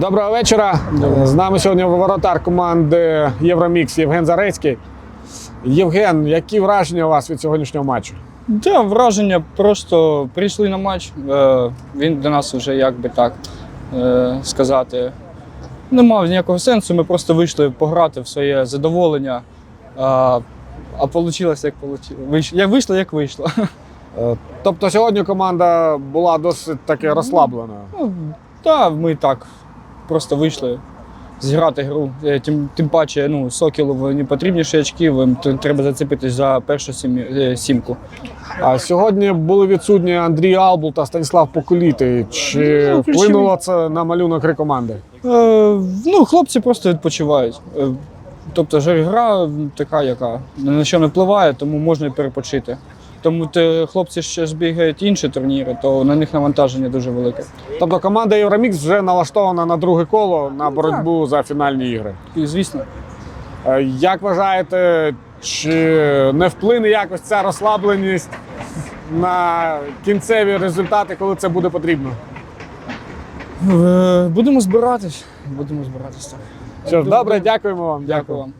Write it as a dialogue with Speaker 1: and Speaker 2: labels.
Speaker 1: Доброго вечора. З нами сьогодні воротар команди Євромікс Євген Зарецький. Євген, які враження у вас від сьогоднішнього матчу?
Speaker 2: Да, враження просто прийшли на матч. Е, він для нас вже як би так е, сказати. Не мав ніякого сенсу. Ми просто вийшли пограти в своє задоволення. А, а вийшло, як вийшло. Як вийшло, як вийшло.
Speaker 1: Тобто сьогодні команда була досить таки розслабленою.
Speaker 2: Ну, Так, ми так просто вийшли зіграти гру. Е, Тим, тим паче, ну, Сокілу не потрібніші очки, їм треба зацепитись за першу е, сімку.
Speaker 1: А сьогодні були відсутні Андрій Албул та Станіслав Поколітий. Чи
Speaker 2: Ну,
Speaker 1: вплинуло це на малюнок гри команди?
Speaker 2: Е, ну, хлопці просто відпочивають. Тобто ж гра така, яка на що не впливає, тому можна і перепочити. Тому хлопці ще ж бігають інші турніри, то на них навантаження дуже велике.
Speaker 1: Тобто команда Євромікс вже налаштована на друге коло на боротьбу за фінальні ігри.
Speaker 2: І, звісно,
Speaker 1: Е, Як вважаєте, чи не вплине якось ця розслабленість на кінцеві результати, коли це буде потрібно?
Speaker 2: е, будемо збиратись. Будемо збиратись так.
Speaker 1: Що ж, добре, дякуємо вам.
Speaker 2: Дякую вам.